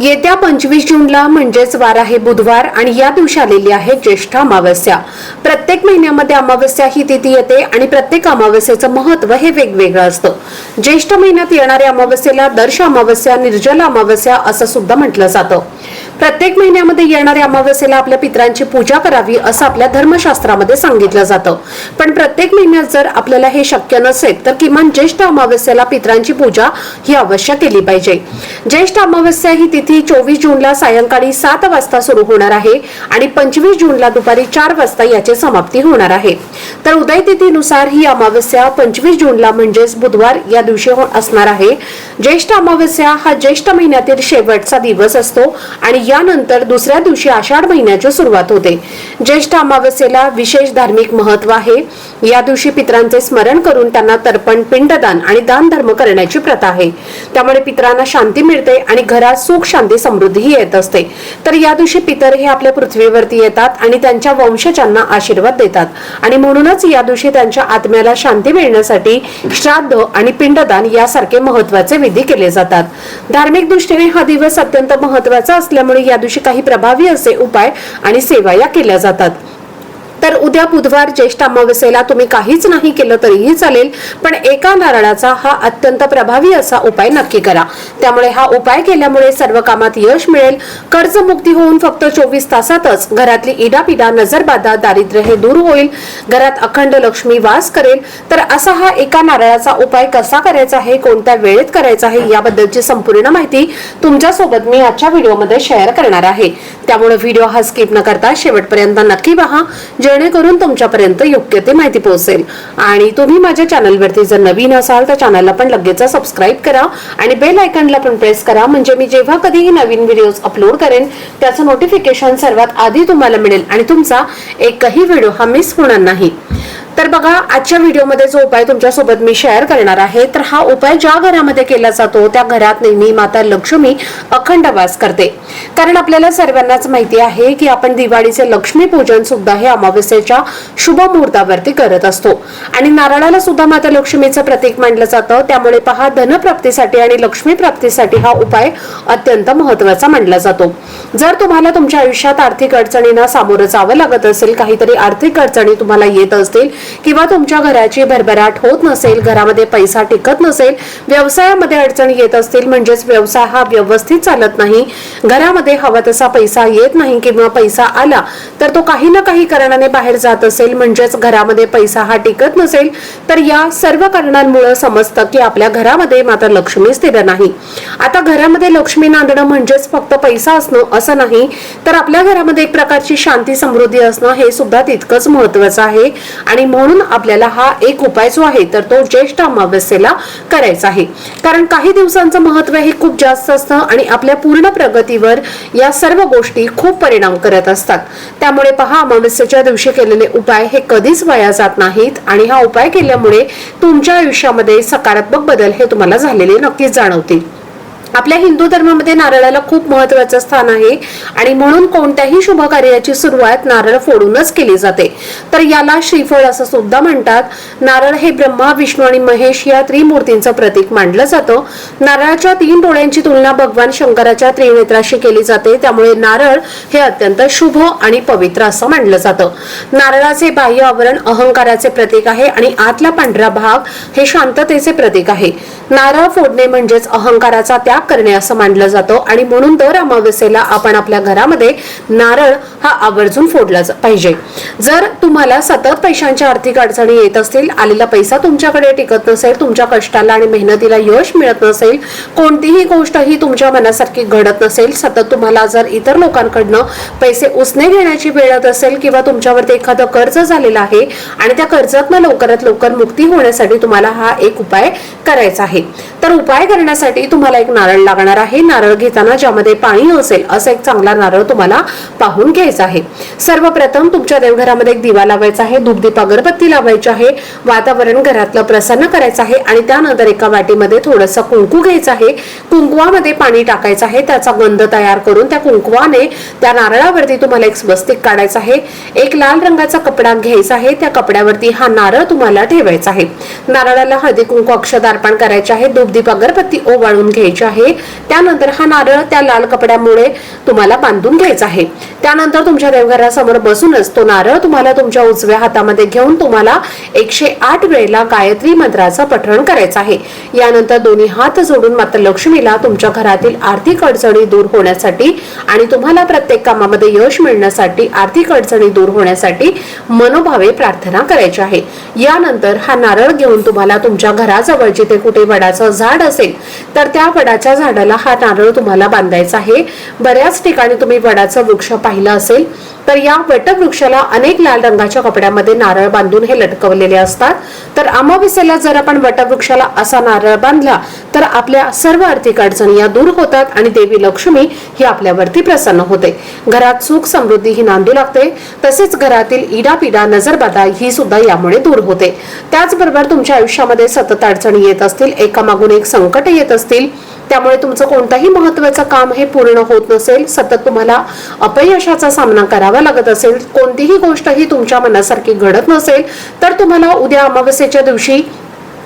येत्या पंचवीस जूनला म्हणजेच वार आहे बुधवार आणि या दिवशी आलेली आहे ज्येष्ठ अमावस्या. प्रत्येक महिन्यामध्ये अमावस्या ही तिथी येते आणि प्रत्येक अमावस्येचं महत्त्व हे वेगवेगळं असतं. ज्येष्ठ महिन्यात येणाऱ्या अमावस्येला दर्श अमावस्या निर्जल अमावस्या असं सुद्धा म्हटलं जातं. प्रत्येक महिन्यामध्ये येणाऱ्या अमावस्येला आपल्या पित्रांची पूजा करावी असं आपल्या धर्मशास्त्रामध्ये सांगितलं जातं. पण प्रत्येक महिन्यात जर आपल्याला हे शक्य नसेल तर किमान ज्येष्ठ अमावस्येला पित्रांची पूजा ही अवश्य केली पाहिजे. ज्येष्ठ अमावस्या ही तिथी चोवीस जूनला सायंकाळी सात वाजता सुरू होणार आहे आणि पंचवीस जूनला दुपारी चार वाजता याची समाप्ती होणार आहे. तर उदय तिथीनुसार ही अमावस्या पंचवीस जूनला म्हणजेच बुधवार या दिवशी हो- असणार आहे. ज्येष्ठ अमावस्या हा ज्येष्ठ महिन्यातील शेवटचा दिवस असतो आणि यानंतर दुसऱ्या दिवशी आषाढ महिन्याची सुरुवात होते. ज्येष्ठ अमावस्येला विशेष धार्मिक महत्त्व आहे. या दिवशी पितरांचे स्मरण करून त्यांना तर्पण पिंडदान आणि दान धर्म करण्याची प्रथा आहे. त्यामुळे पितरांना शांती मिळते आणि घरात सुख शांती समृद्धी येत असते. तर या दिवशी पितर हे आपल्या पृथ्वीवरती येतात आणि त्यांच्या वंशजांना आशीर्वाद देतात. आणि म्हणूनच या दिवशी त्यांच्या आत्म्याला शांती मिळण्यासाठी श्राद्ध आणि पिंडदान यासारखे महत्त्वाचे विधी केले जातात. धार्मिक दृष्टीने हा दिवस अत्यंत महत्त्वाचा असल्यामुळे या दिवशी काही प्रभावी असे उपाय आणि सेवा या केल्या जातात. तर उद्या बुधवार ज्येष्ठ अमावस्येला तुम्ही काहीच नाही केलं तरीही चालेल पण एका नारळाचा हा अत्यंत प्रभावी असा उपाय नक्की करा. त्यामुळे हा उपाय केल्यामुळे सर्व कामात यश मिळेल. कर्जमुक्ती होऊन फक्त चोवीस तासातच घरातली इडापिडा नजरबाधा दारिद्र्य हे दूर होईल. घरात अखंड लक्ष्मी वास करेल. तर असा हा एका नारळाचा उपाय कसा करायचा आहे कोणत्या वेळेत करायचा आहे याबद्दलची संपूर्ण माहिती तुमच्यासोबत मी आजच्या व्हिडिओमध्ये शेअर करणार आहे. त्यामुळे व्हिडिओ हा स्किप न करता शेवटपर्यंत नक्की पहा. जेणेकरून तुमच्यापर्यंत योग्य ते माहिती पोहोचेल. आणि तुम्ही माझ्या चॅनलवरती जर नवीन असाल तर चॅनलला पण लगेच सबस्क्राईब करा आणि बेल आयकनला पण प्रेस करा. म्हणजे मी जेव्हा कधीही नवीन व्हिडिओज अपलोड करेन त्याचं नोटिफिकेशन सर्वात आधी तुम्हाला मिळेल आणि तुमचा एकही व्हिडिओ हा मिस होणार नाही. तर बघा आजच्या व्हिडिओमध्ये जो उपाय तुमच्यासोबत मी शेअर करणार आहे तर हा उपाय ज्या घरामध्ये केला जातो त्या घरात नेहमी माता लक्ष्मी अखंड वास करते. कारण आपल्याला सर्वांनाच माहिती आहे की आपण दिवाळीचे लक्ष्मी पूजन सुद्धा हे अमावस्येच्या शुभ मुहूर्तावरती करत असतो. आणि नारळाला सुद्धा माता लक्ष्मीचं प्रतीक मानलं जातं. त्यामुळे पहा धनप्राप्तीसाठी आणि लक्ष्मी प्राप्तीसाठी हा उपाय अत्यंत महत्त्वाचा मानला जातो. जर तुम्हाला तुमच्या आयुष्यात आर्थिक अडचणींना सामोरं जावं लागत असेल काहीतरी आर्थिक अडचणी तुम्हाला येत असतील किंवा तुमच्या घराची भरभराट होत नसेल घरामध्ये पैसा टिकत नसेल व्यवसायामध्ये अडचणी येत असतील म्हणजेच व्यवसाय हा व्यवस्थित चालत नाही घरामध्ये हवा तसा पैसा येत नाही किंवा पैसा आला तर तो काही ना काही कारणाने बाहेर जात असेल म्हणजेच घरामध्ये पैसा हा टिकत नसेल तर या सर्व कारणांमुळे समजतं की आपल्या घरामध्ये मात्र लक्ष्मी स्थिर नाही. आता घरामध्ये लक्ष्मी नांदणं म्हणजेच फक्त पैसा असणं असं नाही तर आपल्या घरामध्ये एक प्रकारची शांती समृद्धी असणं हे सुद्धा तितकंच महत्वाचं आहे. आणि म्हणून आपल्याला हा एक उपाय जो आहे तर तो ज्येष्ठ अमावस्येला करायचा आहे. कारण काही दिवसांचं महत्त्व हे खूप जास्त असतं आणि आपल्या पूर्ण प्रगतीवर या सर्व गोष्टी खूप परिणाम करत असतात. त्यामुळे पहा अमावस्येच्या दिवशी केलेले उपाय हे कधीच वया जात नाहीत आणि हा उपाय केल्यामुळे तुमच्या आयुष्यामध्ये सकारात्मक बदल हे तुम्हाला झालेले नक्कीच जाणवतील. आपल्या हिंदू धर्मामध्ये नारळाला खूप महत्वाचं स्थान आहे आणि म्हणून कोणत्याही शुभ कार्याची सुरुवात नारळ फोडूनच केली जाते. तर याला श्रीफळ असं सुद्धा म्हणतात. नारळ हे ब्रह्मा विष्णू आणि महेश या त्रिमूर्तींचं प्रतीक मानलं जातं. नारळाच्या तीन डोळ्यांची तुलना भगवान शंकराच्या त्रिनेत्राशी केली जाते. त्यामुळे नारळ हे अत्यंत शुभ आणि पवित्र असं मानलं जातं. नारळाचे बाह्य आवरण अहंकाराचे प्रतीक आहे आणि आतला पांढरा भाग हे शांततेचे प्रतीक आहे. नारळ फोडणे म्हणजेच अहंकाराचा त्याग करणे असं मानलं जातं. आणि म्हणून दर अमावस्येला आपण आपल्या घरामध्ये नारळ हा आवर्जून फोडला पाहिजे. जर तुम्हाला सतत पैशांच्या आर्थिक अडचणी येत असतील आलेला पैसा तुमच्याकडे टिकत नसेल तुमच्या कष्टाला आणि मेहनतीला यश मिळत नसेल कोणतीही गोष्ट ही तुमच्या मनासारखी घडत नसेल सतत तुम्हाला जर इतर लोकांकडनं पैसे उसने घेण्याची वेळ येत असेल किंवा तुमच्यावरती एखादं कर्ज झालेलं आहे आणि त्या कर्जातनं लवकरात लवकर मुक्ती होण्यासाठी तुम्हाला हा एक उपाय करायचा आहे. तर तर उपाय करण्यासाठी तुम्हाला एक नारळ नारळ लागणार आहे. नारळ घेताना ज्यामध्ये पाणी असेल असं एक चांगला नारळ तुम्हाला पाहून घ्यायचा आहे. सर्वप्रथम तुमच्या देवघरामध्ये एक दिवा लावायचा आहे. धूपदीप अगरबत्ती लावायची आहे. वातावरण घरातलं प्रसन्न करायचं आहे आणि त्यानंतर एका वाटीमध्ये थोडंसं कुंकू घ्यायचं आहे. कुंकुवामध्ये पाणी टाकायचं आहे. त्याचा गंध तयार करून त्या कुंकुवाने त्या नारळावरती तुम्हाला एक स्वस्तिक काढायचं आहे. एक लाल रंगाचा कपडा घ्यायचा आहे. त्या कपड्यावरती हा नारळ तुम्हाला ठेवायचा आहे. नारळाला हळदी कुंकू अक्षदार्पण करायचे आहे. धूपदीप अगरबत्ती ओवाळून घ्यायची आहे. आहे. त्यानंतर हा नारळ त्या लाल कपड्यामुळे तुम्हाला बांधून घ्यायचा आहे. त्यानंतर तुमच्या देवघरासमोर बसूनच तो नारळ तुम्हाला तुमच्या उजव्या हातामध्ये घेऊन तुम्हाला एकशे आठ वेळेला गायत्री मंत्राचं पठण करायचं आहे. यानंतर दोन्ही हात जोडून मात्र लक्ष्मीला तुमच्या घरातील आर्थिक अडचणी दूर होण्यासाठी आणि तुम्हाला प्रत्येक कामामध्ये यश मिळण्यासाठी आर्थिक अडचणी दूर होण्यासाठी मनोभावे प्रार्थना करायची आहे. यानंतर हा नारळ घेऊन तुम्हाला तुमच्या घराजवळ जिथे कुठे वडाचं झाड असेल तर त्या वडाच्या झाडाला हा नारळ तुम्हाला बांधायचा आहे. बऱ्याच ठिकाणी तुम्ही वडाचा वृक्ष पाहिलं असेल तर या वटवृक्षाला अनेक लाल रंगाच्या कपड्यामध्ये नारळ बांधून हे लटकवलेले असतात. तर अमावस्येला जर आपण वटवृक्षाला असा नारळ बांधला तर आपल्या सर्व आर्थिक अडचणी या दूर होतात आणि देवी लक्ष्मी ही आपल्यावरती प्रसन्न होते. घरात सुख समृद्धी ही नांदू लागते. तसेच घरातील इडापिडा नजरबाधा ही सुद्धा यामुळे दूर होते. त्याचबरोबर तुमच्या आयुष्यामध्ये सतत अडचणी येत असतील एकामागून एक संकट येत असतील त्यामुळे तुमचं कोणतंही महत्वाचं काम हे पूर्ण होत नसेल सतत तुम्हाला अपयशाचा सामना करावा लागत असेल कोणतीही गोष्ट ही तुमच्या मनासारखी घडत नसेल तर तुम्हाला उद्या अमावस्येच्या दिवशी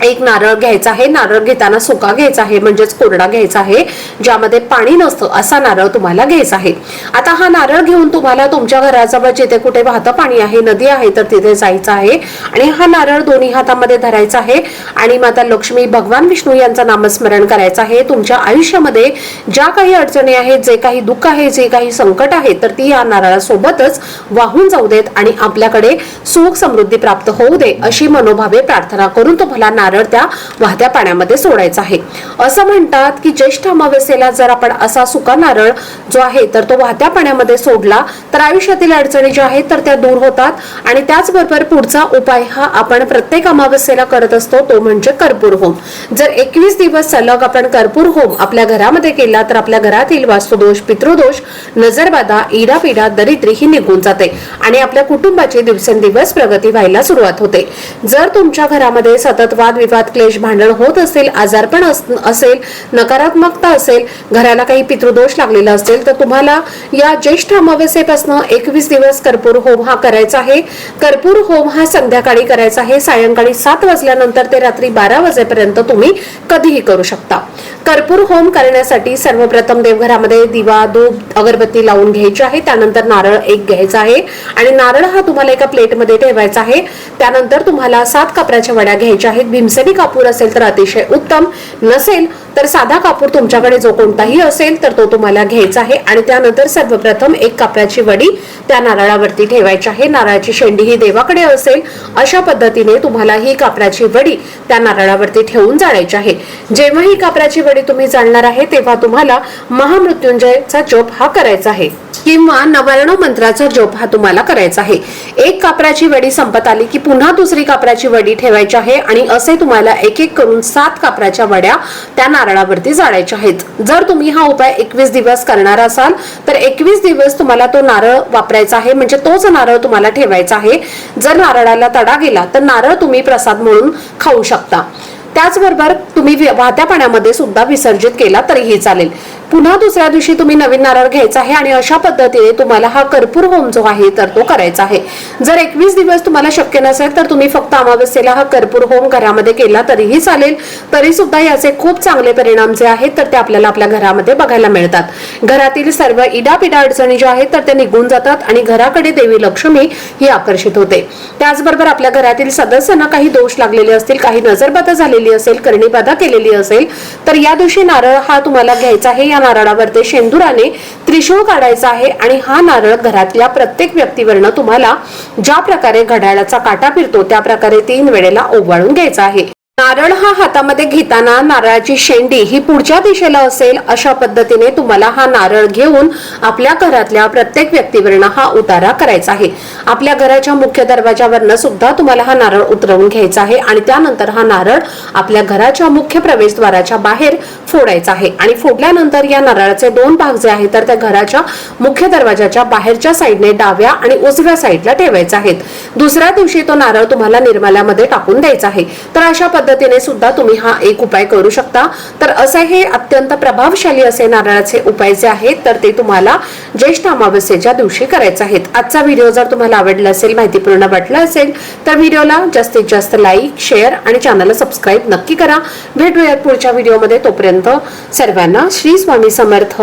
एक नारळ घ्यायचा आहे. नारळ घेताना सुका घ्यायचा आहे म्हणजेच कोरडा घ्यायचा आहे ज्यामध्ये पाणी नसतं असा नारळ तुम्हाला घ्यायचा आहे. आता हा नारळ घेऊन तुम्हाला तुमच्या घराजवळ जिथे कुठे वाहतं पाणी आहे नदी आहे तर तिथे जायचं आहे. आणि हा नारळ दोन्ही हातामध्ये धरायचा आहे. आणि माता लक्ष्मी भगवान विष्णू यांचं नामस्मरण करायचं आहे. तुमच्या आयुष्यामध्ये ज्या काही अडचणी आहेत जे काही दुःख आहे जे काही संकट आहे तर ती या नारळासोबतच वाहून जाऊ देत आणि आपल्याकडे सुख समृद्धी प्राप्त होऊ दे अशी मनोभावे प्रार्थना करून तुम्हाला नारळ नारळ त्या वाहत्या पाण्यामध्ये सोडायचा आहे. असं म्हणतात की ज्येष्ठ अमावस्येला जर आपण असा सुका नारळ जो आहे तर तो वाहत्या पाण्यामध्ये सोडला तर आयुष्यातील अडचणी ज्या आहेत तर त्या दूर होतात. आणि त्याचबरोबर पुढचा उपाय हा आपण प्रत्येक अमावस्येला करत असतो तो म्हणजे कर्पूर होम. जर एकवीस दिवस सलग आपण कर्पूर होम आपल्या घरामध्ये केला तर आपल्या घरातील वास्तुदोष पितृदोष नजरबाधा इडापिडा दरिद्री ही निघून जाते. आणि आपल्या कुटुंबाची दिवसेंदिवस प्रगती व्हायला सुरुवात होते. जर तुमच्या घरामध्ये सतत वाद वाद विवाद क्लेश भांडण होत असेल आजारपण असेल नकारात्मकता असेल घराला काही पितृदोष लागलेला असेल तर तुम्हाला या ज्येष्ठ अमावस्येपासून एकवीस दिवस कर्पूर होम हा करायचा आहे. कर्पूर होम हा संध्याकाळी करायचा आहे. सायंकाळी सात वाजल्यानंतर ते रात्री बारा वाजेपर्यंत तुम्ही कधीही करू शकता. कर्पूर होम करण्यासाठी सर्वप्रथम देवघरामध्ये दिवा दूध अगरबत्ती लावून घ्यायची आहे. त्यानंतर नारळ एक घ्यायचा आहे. आणि नारळ हा तुम्हाला एका प्लेटमध्ये ठेवायचा आहे. त्यानंतर तुम्हाला सात कापराच्या वड्या घ्यायच्या आहेत. भीमसेनी कापूर असेल तर अतिशय उत्तम नसेल. तर साधा कापूर तुमच्याकडे जो कोणताही असेल तर तो तुम्हाला घ्यायचा आहे. आणि त्यानंतर सर्वप्रथम एक कापराची वडी त्या नारळावरती ठेवायची आहे. नारळाची शेंडी ही देवाकडे असेल अशा पद्धतीने तुम्हाला ही कापराची वडी त्या नारळावरती ठेवून जाळायची आहे. जेव्हा ही कापराची वडी तुम्ही जाळणार आहे तेव्हा तुम्हाला महामृत्युंजयचा जप हा करायचा आहे. किंवा नवर्ण मंत्राचा जप हा तुम्हाला करायचा आहे. एक कापराची वडी संपत आली की पुन्हा दुसरी कापराची वडी ठेवायची आहे. आणि असे तुम्हाला एक एक करून सात कापराच्या वड्या त्या नारळावरती जाळायचे आहेत. जर तुम्ही हा उपाय एकवीस दिवस करणार असाल तर एकवीस दिवस तुम्हाला तो नारळ वापरायचा आहे. म्हणजे तोच नारळ तुम्हाला ठेवायचा आहे. जर नारळाला तडा गेला तर नारळ तुम्ही प्रसाद म्हणून खाऊ शकता. त्याचबरोबर तुम्ही वाहत्या पाण्यामध्ये सुद्धा विसर्जित केला तरीही चालेल. पुन्हा दुसऱ्या दिवशी तुम्ही नवीन नारळ घ्यायचा आहे आणि अशा पद्धतीने तुम्हाला हा कर्पूर होम जो आहे तर तो करायचा आहे. जर एकवीस दिवस तुम्हाला शक्य नसेल तर तुम्ही फक्त अमावस्येला हा कर्पूर होम घरामध्ये केला तरीही चालेल. तरी सुद्धा याचे खूप चांगले परिणाम जे आहेत तर ते आपल्याला आपल्या घरामध्ये बघायला मिळतात. घरातील सर्व इडापिडा अडचणी ज्या आहेत तर ते निघून जातात आणि घराकडे देवी लक्ष्मी ही आकर्षित होते. त्याचबरोबर आपल्या घरातील सदस्यांना काही दोष लागलेले असतील काही नजरबाधा झालेली असेल करणीबाधा केलेली असेल तर या दिवशी नारळ हा तुम्हाला घ्यायचा आहे. या नारळावरती शेंदुराने त्रिशूळ काढायचा आहे आणि हा नारळ घरातल्या प्रत्येक व्यक्तीवरनं तुम्हाला ज्या प्रकारे घड्याळाचा काटा फिरतो त्या प्रकारे तीन वेळेला ओवाळून घ्यायचा आहे. नारळ हा हातामध्ये घेताना नारळाची शेंडी ही पुढच्या दिशेला असेल अशा पद्धतीने तुम्हाला हा नारळ घेऊन आपल्या घरातल्या प्रत्येक व्यक्तीवरनं हा उतारा करायचा आहे. आपल्या घराच्या मुख्य दरवाजावरनं सुद्धा तुम्हाला हा नारळ उतरवून घ्यायचा आहे आणि त्यानंतर हा नारळ आपल्या घराच्या मुख्य प्रवेशद्वाराच्या बाहेर फोडायचा आहे. आणि फोडल्यानंतर या नारळाचे दोन भाग जे आहेत तर त्या घराच्या मुख्य दरवाजाच्या बाहेरच्या साईडने डाव्या आणि उजव्या साईडला ठेवायचा आहेत. दुसऱ्या दिवशी तो नारळ तुम्हाला निर्माल्यामध्ये टाकून द्यायचा आहे. तर अशा पद्धती पद्धतीने सुद्धा तुम्ही हा एक उपाय करू शकता. तर असे हे अत्यंत प्रभावशाली असे नारळाचे उपाय जे आहेत तर ते तुम्हाला ज्येष्ठ अमावस्येच्या दिवशी करायचे आहेत. आजचा व्हिडिओ जर तुम्हाला आवडला असेल माहितीपूर्ण वाटला असेल तर व्हिडिओला जास्तीत जास्त लाईक शेअर आणि चॅनलला सबस्क्राईब नक्की करा. भेटूयात पुढच्या व्हिडिओमध्ये. तोपर्यंत सर्वांना श्री स्वामी समर्थ.